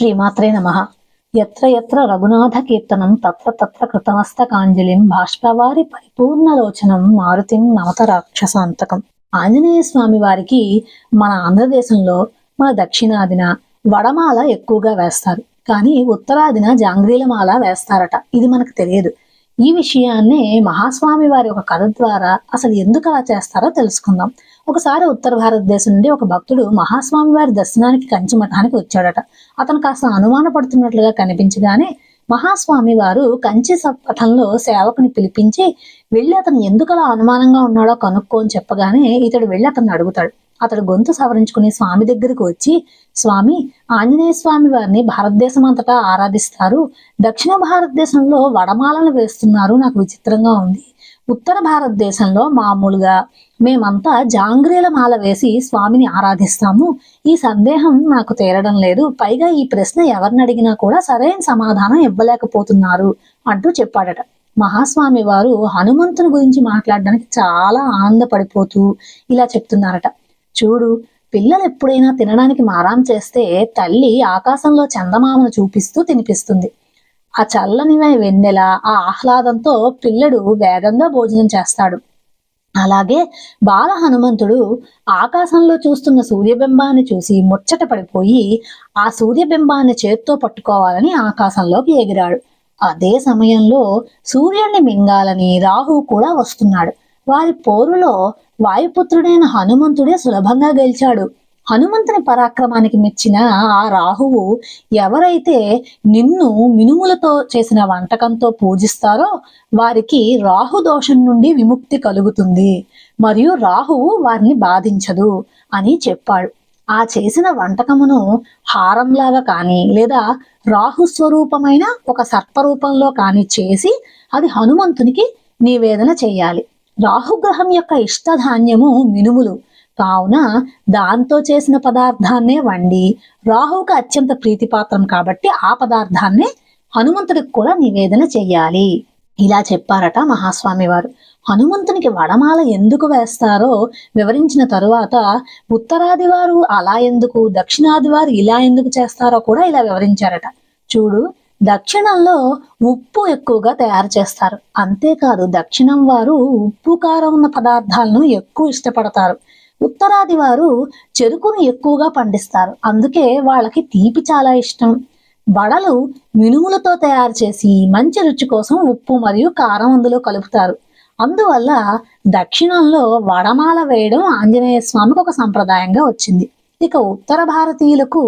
శ్రీమాత్రే నమ ఎత్ర ఎత్ర రఘునాథ కీర్తనం తత్ర తత్ర కృతమస్తకాంజలిం బాష్పవారి పరిపూర్ణలోచనం మారుతిం నవత రాక్షసాంతకం ఆంజనేయ స్వామి వారికి మన ఆంధ్రదేశంలో మన దక్షిణాదిన వడమాల ఎక్కువగా వేస్తారు. కానీ ఉత్తరాదిన జాంగ్రీలమాల వేస్తారట. ఇది మనకు తెలియదు. ఈ విషయాన్ని మహాస్వామి వారి ఒక కథ ద్వారా అసలు ఎందుకు అలా చేస్తారో తెలుసుకుందాం. ఒకసారి ఉత్తర భారతదేశం నుండి ఒక భక్తుడు మహాస్వామి వారి దర్శనానికి కంచి మఠానికి వచ్చాడట. అతను కాస్త అనుమాన పడుతున్నట్లుగా కనిపించగానే మహాస్వామి వారు కంచి సపథంలో సేవకుని పిలిపించి వెళ్ళి అతను ఎందుకు అలా అనుమానంగా ఉన్నాడో కనుక్కో అని చెప్పగానే ఇతడు వెళ్ళి అతన్ని అడుగుతాడు. అతడు గొంతు సవరించుకుని స్వామి దగ్గరికి వచ్చి స్వామి ఆంజనేయ స్వామి వారిని భారతదేశం అంతటా ఆరాధిస్తారు. దక్షిణ భారతదేశంలో వడమాలను వేస్తున్నారు. నాకు విచిత్రంగా ఉంది. ఉత్తర భారతదేశంలో మామూలుగా మేమంతా జాంగ్రీల మాల వేసి స్వామిని ఆరాధిస్తాము. ఈ సందేహం నాకు తేరడం లేదు. పైగా ఈ ప్రశ్న ఎవరిని అడిగినా కూడా సరైన సమాధానం ఇవ్వలేకపోతున్నారు అంటూ చెప్పాడట. మహాస్వామి వారు హనుమంతుని గురించి మాట్లాడడానికి చాలా ఆనందపడిపోతూ ఇలా చెప్తున్నారట. చూడు పిల్లలు ఎప్పుడైనా తినడానికి మారాం చేస్తే తల్లి ఆకాశంలో చందమామను చూపిస్తూ తినిపిస్తుంది. ఆ చల్లని వెన్నెల ఆ ఆహ్లాదంతో పిల్లడు వేగంగా భోజనం చేస్తాడు. అలాగే బాల హనుమంతుడు ఆకాశంలో చూస్తున్న సూర్యబింబాన్ని చూసి ముచ్చట పడిపోయి ఆ సూర్యబింబాన్ని చేత్తో పట్టుకోవాలని ఆకాశంలోకి ఎగిరాడు. అదే సమయంలో సూర్యుడిని మింగాలని రాహు కూడా వస్తున్నాడు. వారి పోరులో వాయుపుత్రుడైన హనుమంతుడే సులభంగా గెలిచాడు. హనుమంతుని పరాక్రమానికి మెచ్చిన ఆ రాహువు ఎవరైతే నిన్ను మినుములతో చేసిన వంటకంతో పూజిస్తారో వారికి రాహు దోషం నుండి విముక్తి కలుగుతుంది. మరియు రాహువు వారిని బాధించదు అని చెప్పాడు. ఆ చేసిన వంటకమును హారంలాగా కానీ లేదా రాహు స్వరూపమైన ఒక సర్పరూపంలో కానీ చేసి అది హనుమంతునికి నివేదన చేయాలి. రాహుగ్రహం యొక్క ఇష్టధాన్యము మినుములు. కావున దాంతో చేసిన పదార్థాన్నే వండి రాహువుకి అత్యంత ప్రీతిపాత్రం కాబట్టి ఆ పదార్థాన్నే హనుమంతుడికి కూడా నివేదన చెయ్యాలి. ఇలా చెప్పారట మహాస్వామి వారు హనుమంతునికి వడమాల ఎందుకు వేస్తారో వివరించిన తరువాత ఉత్తరాది వారు అలా ఎందుకు దక్షిణాది వారు ఇలా ఎందుకు చేస్తారో కూడా ఇలా వివరించారట. చూడు దక్షిణంలో ఉప్పు ఎక్కువగా తయారు చేస్తారు. అంతేకాదు దక్షిణం వారు ఉప్పు కారం ఉన్న పదార్థాలను ఎక్కువ ఇష్టపడతారు. ఉత్తరాది వారు చెరుకును ఎక్కువగా పండిస్తారు. అందుకే వాళ్ళకి తీపి చాలా ఇష్టం. వడలు మినుములతో తయారు చేసి మంచి రుచి కోసం ఉప్పు మరియు కారం అందులో కలుపుతారు. అందువల్ల దక్షిణంలో వడమాల వేయడం ఆంజనేయ స్వామికి ఒక సంప్రదాయంగా వచ్చింది. ఇక ఉత్తర భారతీయులకు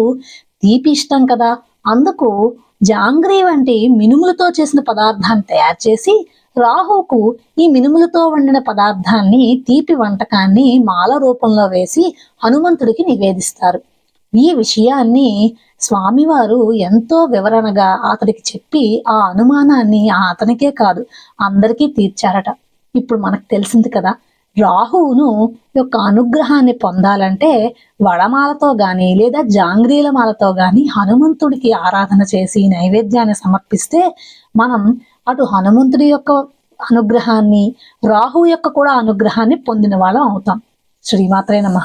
తీపి ఇష్టం కదా. అందుకు జాంగ్రీ వంటి మినుములతో చేసిన పదార్థాన్ని తయారు చేసి రాహుకు ఈ మినుములతో వండిన పదార్థాన్ని తీపి వంటకాన్ని మాల రూపంలో వేసి హనుమంతుడికి నివేదిస్తారు. ఈ విషయాన్ని స్వామివారు ఎంతో వివరణగా అతడికి చెప్పి ఆ అనుమానాన్ని అతనికే కాదు అందరికీ తీర్చారట. ఇప్పుడు మనకు తెలిసింది కదా రాహువును యొక్క అనుగ్రహాన్ని పొందాలంటే వడమాలతో గాని లేదా జాంగ్రీల మాలతో గాని హనుమంతుడికి ఆరాధన చేసి నైవేద్యాన్ని సమర్పిస్తే మనం అటు హనుమంతుడి యొక్క అనుగ్రహాన్ని రాహు యొక్క కూడా అనుగ్రహాన్ని పొందిన వాళ్ళం అవుతాం. శ్రీమాత్రే నమ.